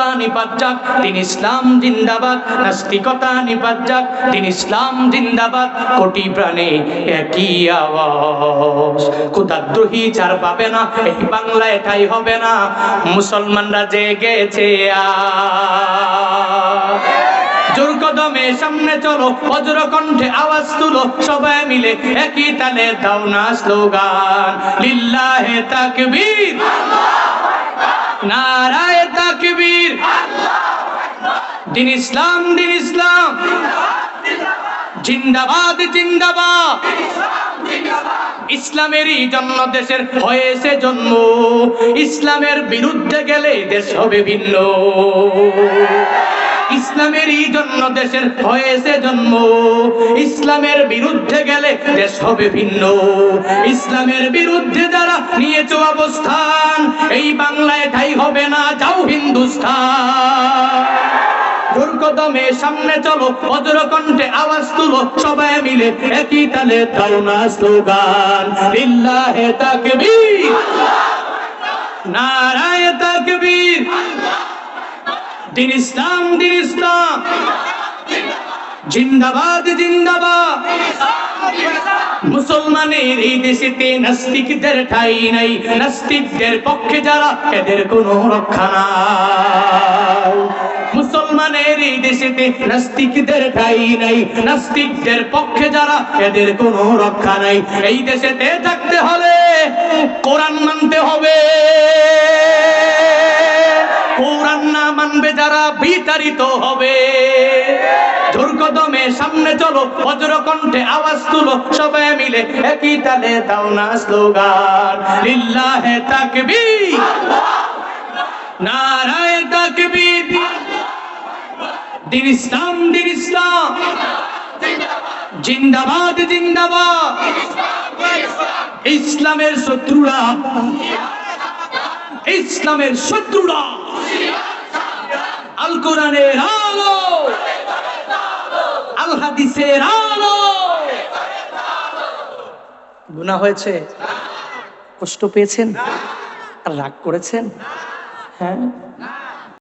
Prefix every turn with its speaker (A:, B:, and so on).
A: নাস্তিকতা ইসলাম জিন্দাবাদ, নাস্তিকতা ইসলাম জিন্দাবাদ, কোটি প্রাণে একই আওয়াজ। ক্ষুদাদ্রোহী চার পাবে না, এই বাংলায় ঠাই হবে না, মুসলমানরা জেগেছে জোর সামনে চলো বজ্র কণ্ঠে আওয়াজ তুলো, সবাই মিলে একই তালে দাও না স্লোগান। লিল্লাহে তাকবীর। নারায়ে তাকবীর। দিন ইসলাম দিন ইসলাম। জিন্দাবাদ জিন্দাবাদ। ইসলামেরই জন্ম দেশের হয়েছে জন্ম। ইসলামের বিরুদ্ধে গেলে দেশ হবে ভিন্ন। ইসলামেরই জন্য দেশের হয়েছে জন্ম। ইসলামের বিরুদ্ধে গেলে দেশ হবে ভিন্ন। ইসলামের বিরুদ্ধে যারা নিয়েছ অবস্থান এই বাংলায় ঠাই হবে না, যাও হিন্দুস্তান। দুর্গদমে সামনে চলো বজ্র কণ্ঠে আওয়াজ তুলো, সবাই মিলে একই তালে দাও না স্লোগান। লিল্লাহে তাকবীর। নারায়ে তাকবীর। দিন ইসলাম দিন ইসলাম। জিন্দাবাদ জিন্দাবাদ। মুসলমানের এই দেশেতে নাস্তিকদের ঠাই নাই। নাস্তিকদের পক্ষে যারা, এদের কোনো রক্ষা নাই। মুসলমানের এই দেশেতে নাস্তিকদের ঠাই নাই। নাস্তিকদের পক্ষে যারা, এদের কোনো রক্ষা নাই। এই দেশেতে থাকতে হলে কোরআন মানতে হবে। কোরআন না মানবে যারা বিতাড়িত হবে। দুর্গদমে সামনে চলো বজ্র কণ্ঠে আওয়াজ তুলো, সবাই মিলে একই তালে দাও না স্লোগান। লিল্লাহে তাকবীর। দিন ইসলাম দিন ইসলাম। জিন্দাবাদ জিন্দাবাদ। ইসলামের শত্রুরা। ইসলামের শত্রুরা। আল কোরআনের আলো। আল। হাদিসের গুনাহ হয়েছে? কষ্ট পেয়েছেন? আর রাগ করেছেন? হ্যাঁ?